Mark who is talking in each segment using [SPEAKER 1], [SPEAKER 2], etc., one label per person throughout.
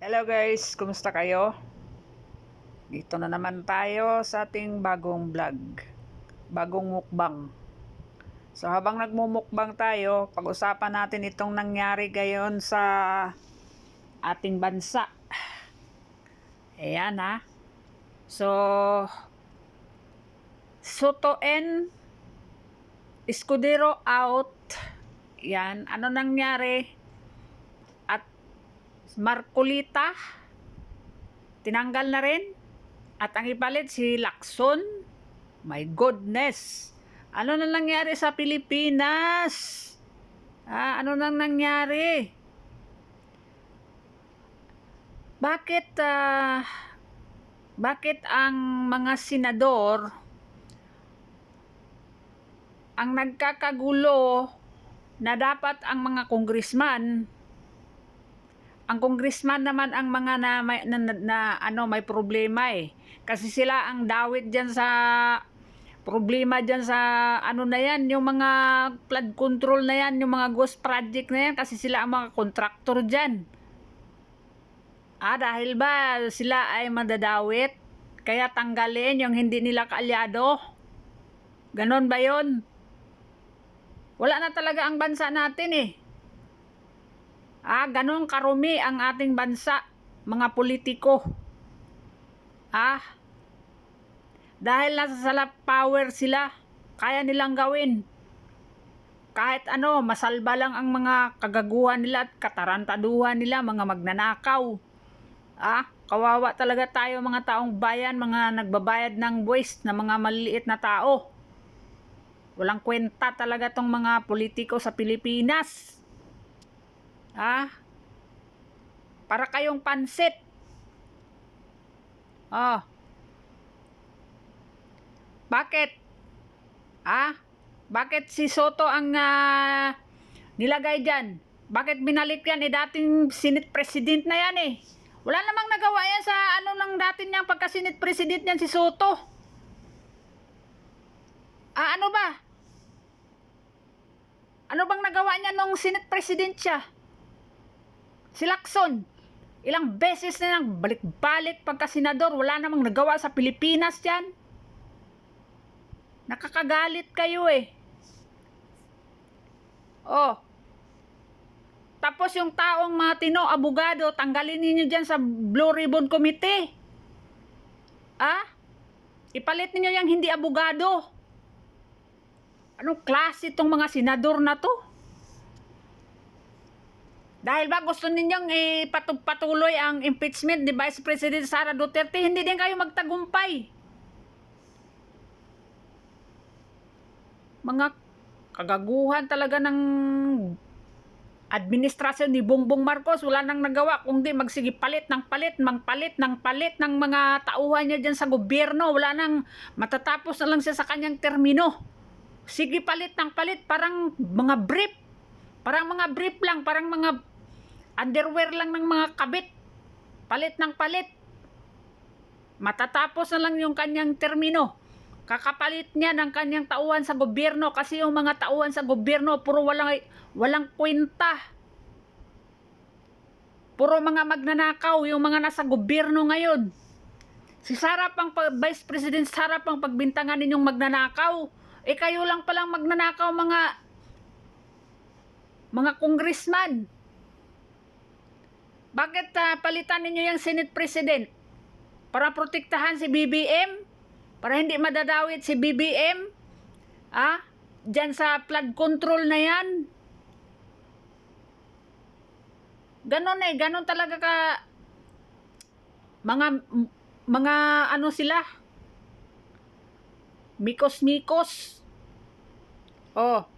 [SPEAKER 1] Hello guys, kumusta kayo? Dito na naman tayo sa ating bagong vlog. Bagong mukbang. So habang nagmumukbang tayo, pag-usapan natin itong nangyari gayon sa ating bansa. Ayan ha. So, Soto N Escudero out. Yan, ano nangyari? Marcolita tinanggal na rin. At ang ipalit si Lacson. My goodness. Ano na nangyari sa Pilipinas? Ah, ano nang nangyari? Bakit ah, bakit ang mga senador ang nagkakagulo na dapat ang mga kongresman ang kongresman naman ang mga na, may- na, na, na- ano may problema eh. Kasi sila ang dawit diyan sa problema diyan sa ano na yan yung mga flood control na yan yung mga ghost project na yan. Kasi sila ang mga contractor diyan ah dahil ba sila ay madadawit? Kaya tanggalin yung hindi nila kaalyado? Ganon ba yon wala na talaga ang bansa natin eh. Ah, ganun karumi ang ating bansa, mga politiko. Ah, dahil nasa salap power sila, kaya nilang gawin. Kahit ano, masalba lang ang mga kagaguhan nila at katarantaduhan nila, mga magnanakaw. Ah, kawawa talaga tayo mga taong bayan, mga nagbabayad ng buwis na mga maliliit na tao. Walang kwenta talaga tong mga politiko sa Pilipinas. Ah? Para kayong pansit. Oh. Bakit? Ah? Bakit si Soto ang ah, nilagay dyan? Bakit binalik yan? Eh dating Senate President na yan eh. Wala namang nagawa yan sa ano nang dati niyang pagka-Senate President yan si Soto. Ah, ano ba? Ano bang nagawa niya nung Senate President siya? Si Lacson. Ilang beses na nang balik-balik pagka senador, wala namang nagawa sa Pilipinas yan. Nakakagalit kayo eh. Oh. Tapos yung taong mga tino, abogado, tanggalin ninyo dyan sa Blue Ribbon Committee. Ah? Ipalit ninyo yung hindi abogado. Anong klase itong mga senador na to? Dahil ba gusto ninyong ipatuloy ang impeachment ni Vice President Sara Duterte, hindi din kayo magtagumpay. Mga kagaguhan talaga ng administrasyon ni Bongbong Marcos, wala nang nagawa kundi magsige palit ng palit, ng palit, ng palit ng mga tauhan niya dyan sa gobyerno. Wala nang matatapos na lang siya sa kanyang termino. Sige palit ng palit, parang mga brief. Parang mga brief lang, parang mga underwear lang ng mga kabit. Palit ng palit. Matatapos na lang yung kanyang termino. Kakapalit niya ng kanyang tauhan sa gobyerno kasi yung mga tauhan sa gobyerno puro walang walang kwenta. Puro mga magnanakaw yung mga nasa gobyerno ngayon. Si Sara pang pa- Vice President Sara pang pagbintangan ninyong magnanakaw. Eh kayo lang palang magnanakaw mga mga congressman. Bakit ah, palitan ninyo yung Senate President? Para protektahan si BBM? Para hindi madadawit si BBM? Ah? Diyan sa flood control na yan? Ganon eh, ganon talaga ka mga mga ano sila mikos-mikos oh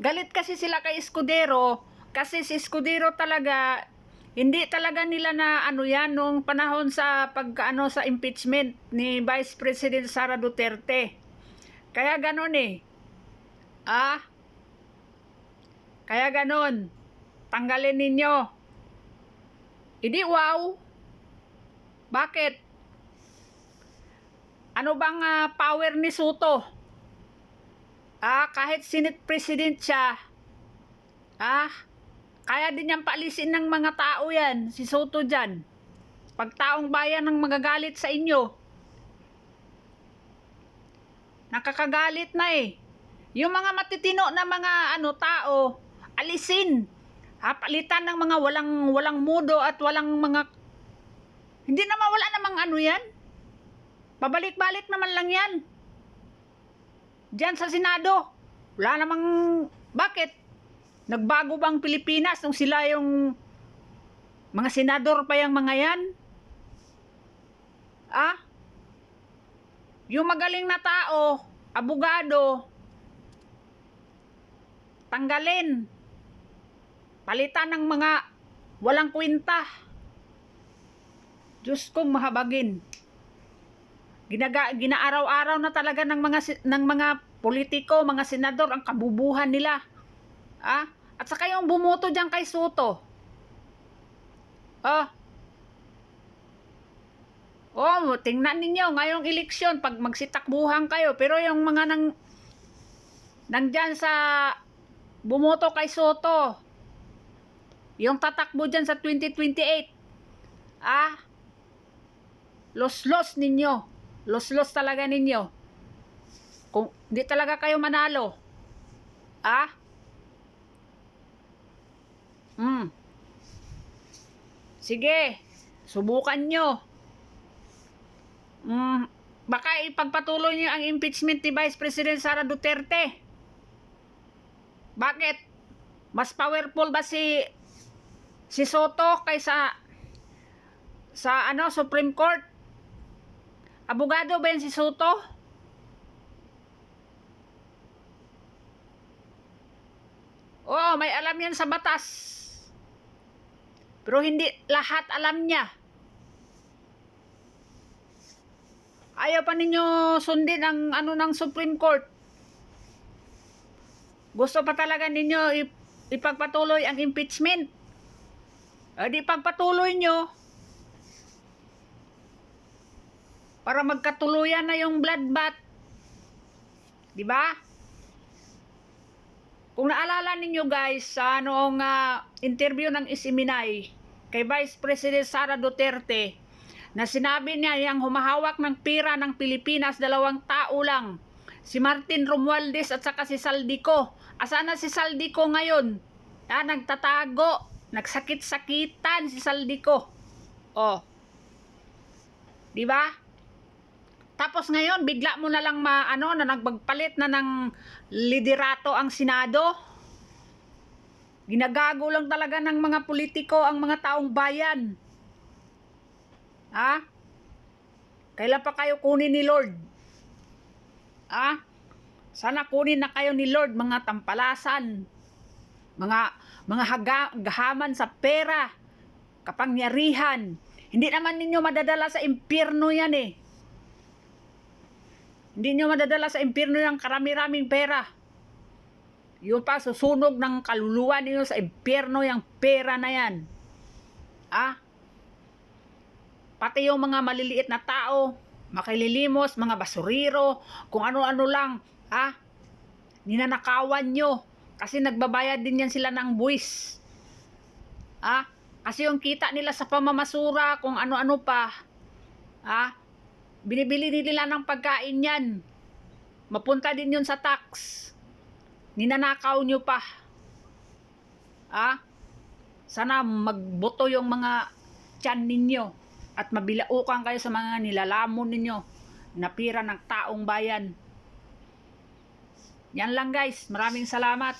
[SPEAKER 1] galit kasi sila kay Escudero kasi si Escudero talaga hindi talaga nila na ano yan nung panahon sa pagkaano sa impeachment ni Vice President Sara Duterte. Kaya ganon eh. Ah? Kaya ganon. Tanggalin ninyo. Hindi wow. Bakit? Ano bang ah, power ni Soto ah kahit Senate President siya. Ah Kaya din yan paalisin ng mga tao yan, si Soto dyan. Pag taong bayan ang magagalit sa inyo, nakakagalit na eh. Yung mga matitino na mga ano tao, alisin. Ha, palitan ng mga walang walang mudo at walang mga hindi na mawala namang ano yan. Pabalik-balik naman lang yan. Diyan sa Senado. Wala namang bakit? Nagbago bang Pilipinas nung sila yung mga senador pa yung mga yan? Ah? Yung magaling na tao, abogado, tanggalin. Palitan ng mga walang kwenta. Diyos kong mahabagin. Ginaga, ginaaraw-araw na talaga ng mga ng mga politiko, mga senador ang kabubuhan nila. Ah? At saka yung bumoto diyan kay Soto. Ah. Oh, tingnan ninyo ngayong eleksyon pag magsitakbuhan kayo pero yung mga nang nandyan sa bumoto kay Soto yung tatakbo dyan sa 2028 ah los-los ninyo. Los-los talaga ninyo. Kung di talaga kayo manalo. Ah hmm sige subukan nyo hmm baka ipagpatuloy niyo ang impeachment ni Vice President Sara Duterte bakit mas powerful ba si si Soto kaysa sa ano Supreme Court? Abogado ba yan si Soto? Oo, may alam yan sa batas. Pero hindi lahat alam niya. Ayaw pa ninyo sundin ang ano ng Supreme Court. Gusto pa talaga ninyo ip- ipagpatuloy ang impeachment. Eh di pagpatuloy nyo, para magkatuluyan na yung bloodbath. Di ba? Kung naalala ninyo guys, sa noong ah, interview ng Isiminay kay Vice President Sara Duterte, na sinabi niya yung humahawak ng pira ng Pilipinas, dalawang tao lang. Si Martin Romualdez at saka si Saldico. Asa na si Saldico ngayon? Ah, nagtatago. Nagsakit-sakitan si Saldico. Oh. Di ba? Tapos ngayon, bigla mo na lang ma, ano, na nagbagpalit na ng liderato ang Senado. Ginagago lang talaga ng mga politiko ang mga taong bayan. Ha? Kailan pa kayo kunin ni Lord? Ha? Sana kunin na kayo ni Lord, mga tampalasan. Mga, mga haga, gahaman sa pera. Kapangyarihan. Hindi naman ninyo madadala sa impyerno yan eh. Hindi nyo madadala sa impyerno yung karami-raming pera. Yung pa, susunog ng kaluluwa ninyo sa impyerno yung pera na yan. Ah? Pati yung mga maliliit na tao, makililimos, mga basuriro, kung ano-ano lang, ah? Ninanakawan nyo. Kasi nagbabayad din yan sila ng buwis. Ah? Kasi yung kita nila sa pamamasura, kung ano-ano pa, ah? Binibili nila ng pagkain yan. Mapunta din yun sa tax. Ninanakaw nyo pa. Ah? Sana magboto yung mga tiyan ninyo at mabilaukan kayo sa mga nilalamon ninyo na pira ng taong bayan. Yan lang guys. Maraming salamat.